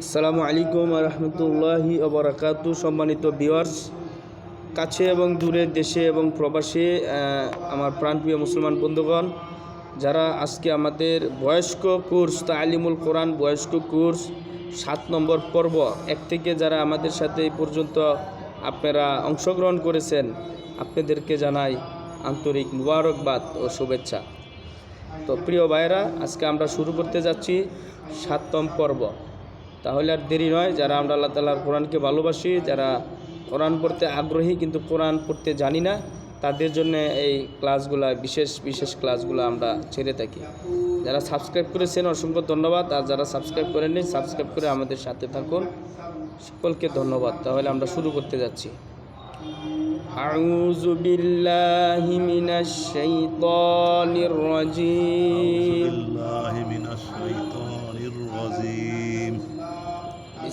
আসসালামু আলাইকুম রহমতুল্লাহি ওবরাকাতু সম্মানিত ভিওয়ার্স কাছে এবং দূরে দেশে এবং প্রবাসে আমার প্রাণপ্রিয় মুসলমান বন্ধুগণ, যারা আজকে আমাদের বয়স্ক কোর্স, তালিমুল কোরআন বয়স্ক কোর্স, সাত নম্বর পর্ব, এক থেকে যারা আমাদের সাথে এই পর্যন্ত আপনারা অংশগ্রহণ করেছেন, আপনাদেরকে জানাই আন্তরিক মুবারকবাদ ও শুভেচ্ছা। তো প্রিয় ভাইরা আজকে আমরা শুরু করতে যাচ্ছি সাতম পর্ব। তাহলে আর দেরি নয় যারা আমরা আল্লাহ তালার কোরআনকে ভালোবাসি যারা কোরআন পড়তে আগ্রহী কিন্তু কোরআন পড়তে জানি না তাদের জন্য এই ক্লাসগুলো বিশেষ বিশেষ ক্লাসগুলো আমরা ছেড়ে থাকি যারা সাবস্ক্রাইব করেছেন অসংখ্য ধন্যবাদ আর যারা সাবস্ক্রাইব করেননি সাবস্ক্রাইব করে আমাদের সাথে থাকুন সকলকে ধন্যবাদ তাহলে আমরা শুরু করতে যাচ্ছি أعوذ بالله من الشيطان الرجيم بالله من الشيطان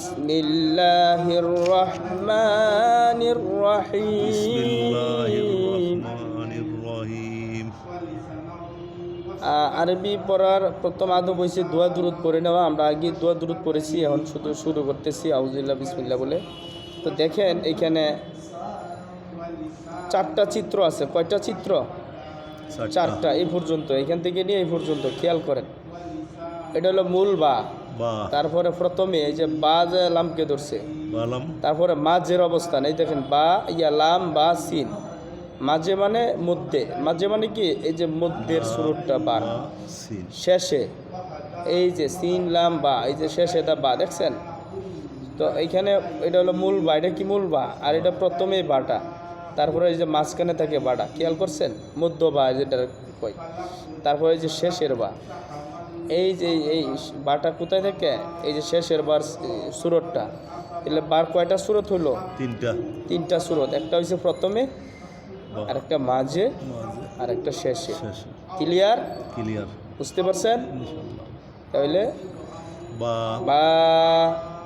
بسم الله الرحمن بسم الله الرحيم الرحمن الرحيم আ- আরবি পড়ার প্রথম আদব হয়েছে দোয়া দূরত পড়ে নেওয়া আমরা আগে দোয়া দূরত পড়েছি এখন শুধু শুরু করতেছি আউজুল্লাহ বিসমিল্লা বলে তো দেখেন এখানে চারটা চিত্র আছে কয়টা চিত্র চারটা চারটা এই পর্যন্ত এখান থেকে নিয়ে এই পর্যন্ত খেয়াল করেন এটা হলো মূল বা বা তারপরে প্রথমে এই যে বা যে লামকে ধরছে তারপরে মাঝের অবস্থান এই দেখেন বা ইয়া লাম বা সিন। মাঝে মানে মধ্যে মাঝে মানে কি? এই যে মধ্যের বার বা। শেষে এই যে সিন লাম বা এই যে শেষে এটা বা দেখছেন? তো এইখানে এটা হলো মূল বা এটা কি মূল বা? আর এটা প্রথমেই বাটা। তারপরে এই যে মাঝখানে থাকে বাটা খেয়াল করছেন? মধ্য বা যেটা কই তারপরে এই যে শেষের বা। এই যে এই বারটা কোথায় থেকে এই যে শেষের বার সুরতটা। এলে বার কয়টা সুরত হলো তিনটা। তিনটা সুরত। একটা হয়েছে প্রথমে আরেকটা আর একটা মাঝে। আর একটা শেষে। শেষে। ক্লিয়ার ক্লিয়ার বুঝতে পারছেন? তাহলে বা বা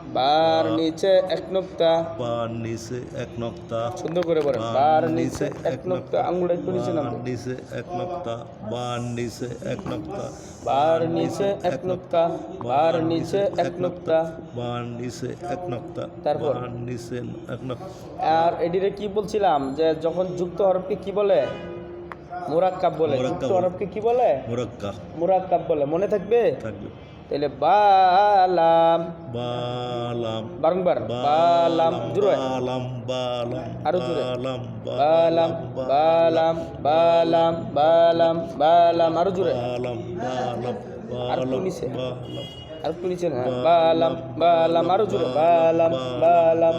বার নিচে এক নোক্তা। বা নিচে এক নক্তা। সুন্দর করে বার নিচে এক নোক্তা। একটু নিচে নামবে। নিচে এক নক্তা। বা নিচে এক নক্তা। বার নিচে এক নোক্তা। বার নিচে এক নোক্তা। বা নিচে এক নক্তা। তারপর? নিচে এক নক্তা। আর এডিরে কি বলছিলাম? যে যখন যুক্ত হরফকে কি বলে? মুরাক্কাব বলে। যুক্ত। হরফকে কি বলে? মুরাক্কাব বলে। মনে থাকবে? থাকবে। তাহলে বালাম বালাম বারংবার বালাম জুড়ে বালাম বালাম আরও জোরে। বালাম বালাম বালাম বালাম বালাম বালাম আরও জুড়ে বালাম বালাম আর নিচে। বালাম আর একটু নিচে না বালাম বালাম আরও জুড়ে বালাম বালাম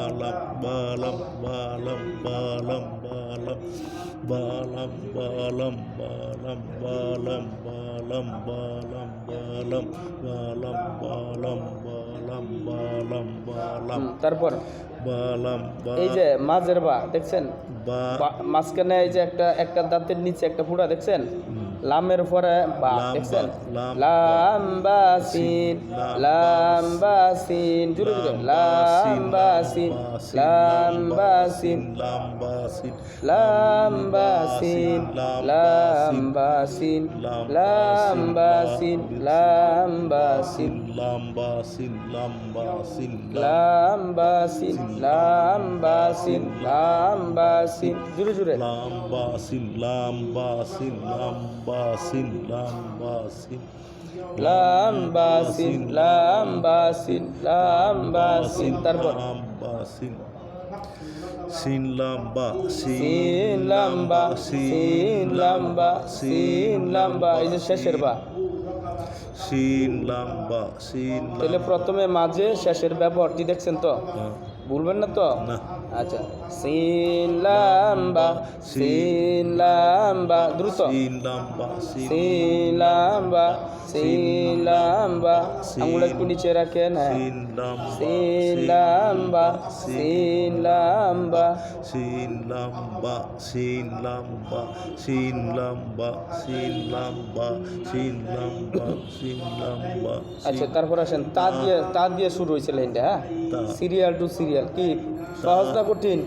বালাম বালাম বালাম বালাম বালাম বালাম বালাম বালাম বালাম বালাম বালাম বালাম বালাম বালাম বালাম বালাম তারপর বালাম এই যে মাঝের বা দেখছেন মাঝখানে এই যে একটা একটা দাঁতের নিচে একটা ফুটা দেখছেন। লামের পরে বা দেখছেন লাম বাসিন লাম বাসিন জুড়ে জুড়ে লাম বাসিন লাম বাসিন লাম বাসিন লাম্বা সিন লাম্বা সিন লাম্বা সিন লাম্বা সিন লাম্বা সিন জুরে জুরে। লাম্বা সিন লাম্বা সিন লাম্বা সিন লাম্বা সিন লাম্বা সিন লাম্বা সিন লাম্বা সিন তারপর। লাম্বা সিন সিন লম্বা সিন লম্বা সিন লম্বা সিন শেষের বা। সিন লাম বা সিন তাহলে প্রথমে মাঝে শেষের ব্যবহারটি দেখছেন তো? বা। ভুলবেন না তো? না। আচ্ছা সিন লাম বা সিন লাম বা দ্রুত সিন লাম বা সিন সিন লাম বা সিন লাম বা আঙুল একটু নিচে রাখেন হ্যাঁ সিন লাম বা সিন লাম বা সিন লাম বা সিন লাম বা সিন লাম বা সিন লাম বা সিন লাম বা সিন লাম বা সিন লাম বা আচ্ছা তারপর আসেন তা দিয়ে তা দিয়ে শুরু হয়েছিল এটা হ্যাঁ সিরিয়াল টু সিরিয়াল কি সহজ না কঠিন।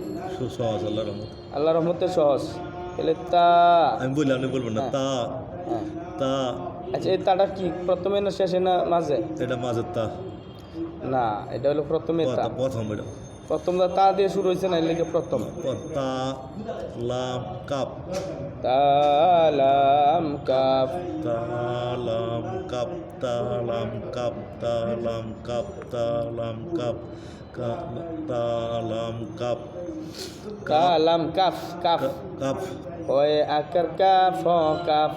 সহজ আল্লাহ রহমত। আল্লাহ রহমতে সহজ। তাহলে তা আমি বললাম আপনি বলবেন না তা। হ্যাঁ। তা। আচ্ছা এই তাটা কি প্রথমে না শেষে না মাঝে? এটা মাঝের তা। না এটা হলো প্রথমে তা প্রথম এটা। প্রথম তা দিয়ে শুরু হয়েছে না এর লেগে প্রথম? তা লাম কাপ। তালাম কাফ তালাম কাপ তালাম কাপ তালাম কাপ তালাম কাপ। কা- তালাম কাপ কালাম কাফ কাফ কাফ ওই আকার কাফ কাফ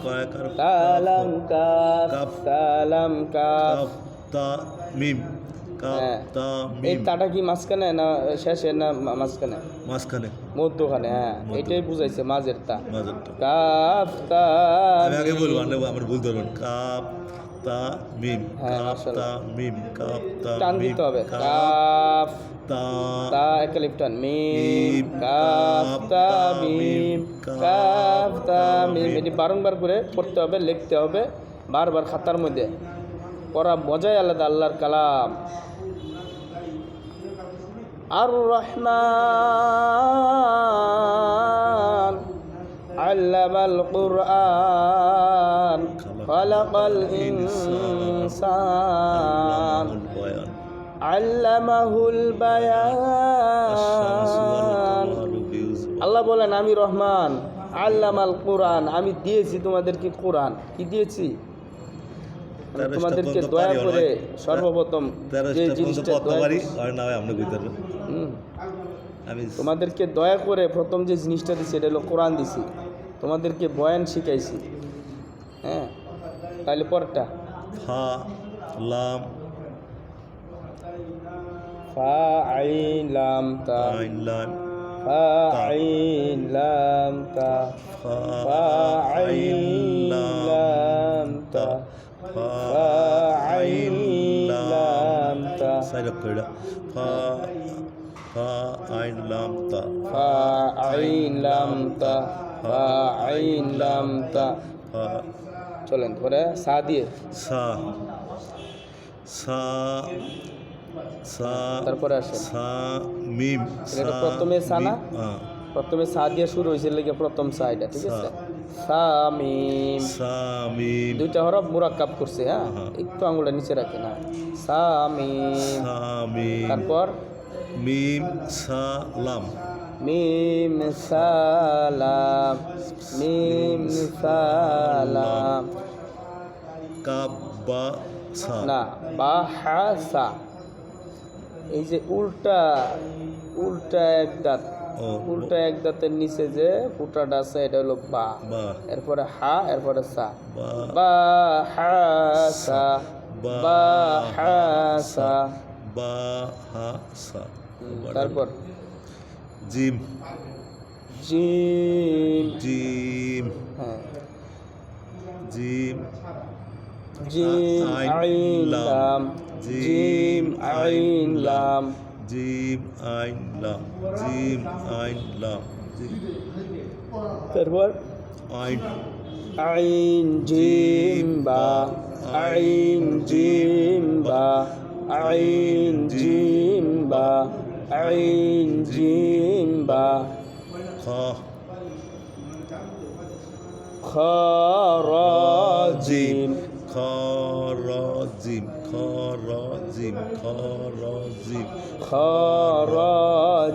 কালাম কাফ কালাম কাফ তা মিম এই মিম। তাটা কি মাঝখানে না শেষে না মাঝখানে? মাঝখানে। মধ্যখানে হ্যাঁ। এটাই বুঝাইছে মাঝের তা মাঝেরটা। কাফ তা আমি আগে বলব আমার ভুল ধরবেন। কাপ তা মিম। হ্যাঁ, কাপ তা মিম। কাপ তা টান দিতে হবে। কাপ তা তা একালিপ টান মিম। মিম, তা তা, মিম। মিম, তা মিম। মিম। এটি বারংবার করে পড়তে হবে লিখতে হবে বারবার খাতার মধ্যে। পড়া মজাই আলাদা আল্লাহর কালাম। আর রহমান আল্লামাল কুরআন খালাকাল ইনসান আল্লামাহুল বায়ান আল্লাহ বলেন আমি রহমান আল্লামাল কোরআন আমি দিয়েছি তোমাদেরকে কোরআন। কি দিয়েছি? তোমাদেরকে দয়া করে সর্বপ্রথম যে জিনিসটা হুম। আমি তোমাদেরকে দয়া করে প্রথম যে জিনিসটা দিছি এটা হলো কোরআন দিছি। তোমাদেরকে বয়ান শিখাইছি। হ্যাঁ? তাহলে পরটা ফা লাম। ফা আইন লাম তা। আইন লাম। ফা আইন লাম তা। ফা আইন লাম তা। ফা ফা আইন আইন লাম লাম তা সাইড করে ফা ফা আইন লাম তা ফা আইন লাম তা ফা আইন লাম তা ফা চলেন পরে সা দিয়ে সা সা সা তারপরে আসেন সা মিম এটা সা, প্রথমে সা না? হ্যাঁ। প্রথমে সা দিয়ে শুরু হয়েছে লেগে প্রথম সা এটা ঠিক আছে? সা। সা মিম। সা মিম। দুইটা হরফ মুরাক্কাব করছে হ্যাঁ? হ্যাঁ। একটু আঙুলটা নিচে রাখে না? সা মিম। সা মিম। তারপর? মিম সা লাম। মিম সালাম মিম সালাম কাব বা সা। না বা হা সা। এই যে উল্টা উল্টা এক দাঁত। উল্টা এক দাঁতের নিচে যে ফুটাটা আছে এটা হলো বা। এরপরে হা এরপরে সা। বা। হা সা। বা হা সা। বা হা সা। তারপর? জিম। জিম। জিম। হ্যাঁ। জিম। জিম আইন, লাম। জিম আইন লাম। জিম আইন লাম জিম আইন লাম তারপর আইন আইন জিম বা আইন জিম বা আইন জিম বা আইন জিম বা খ খ র জিম খ র জিম খ র জিম খ র জিম খ র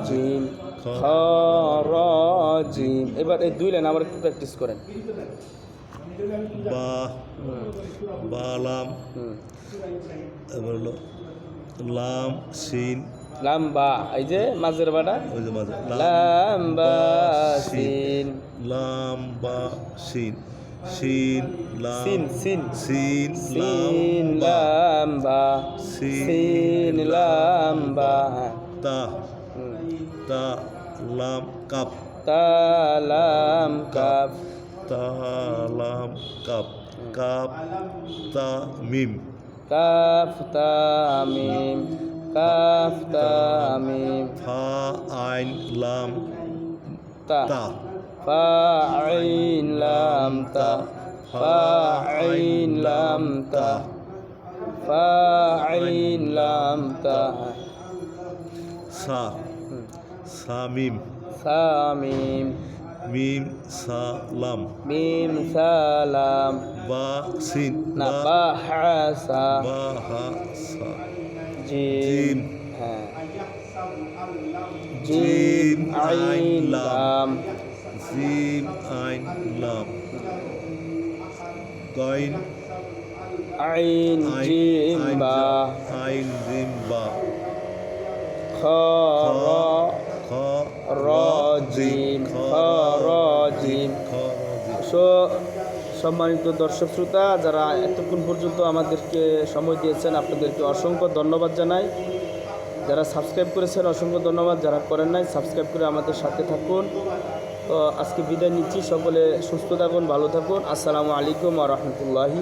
জিম খ র জিম এবার এই দুই লাইন আবার একটু প্র্যাকটিস করেন। বা হুম, বা লাম হুম। এবার হলো লাম সিন লাম্বা এই যে মাঝের বাটা? ওই যে মাঝে লাম্বা সিন লাম বা সিন সিন লাম সিন সিন সিন লাম বা লাম্বা সিন লাম্বা হ্যাঁ। তা। তা লাম কাপ তা লাম কাপ তা লাম কাপ কাপ তা মিম কাফ তা মিম কাফ তা মিম ফা আইন লাম তা লাম তা ফা আইন লাম তা সা হুম। সা মিম সা মিম মিম সা লাম মিম সালাম বা সিন না বা হা সা বা হা সা জিম আইন, লাম। গাইন আইন জিম বা আইন জিম বা খ র খ র জিম খ র জিম সো সম্মানিত দর্শক শ্রোতা যারা এতক্ষণ পর্যন্ত আমাদেরকে সময় দিয়েছেন আপনাদেরকে অসংখ্য ধন্যবাদ জানাই। যারা সাবস্ক্রাইব করেছেন অসংখ্য ধন্যবাদ। যারা করেন নাই সাবস্ক্রাইব করে আমাদের সাথে থাকুন। তো আজকে বিদায় নিচ্ছি। সকলে সুস্থ থাকুন ভালো থাকুন। আসসালামু আলাইকুম আ রহমতুল্লাহি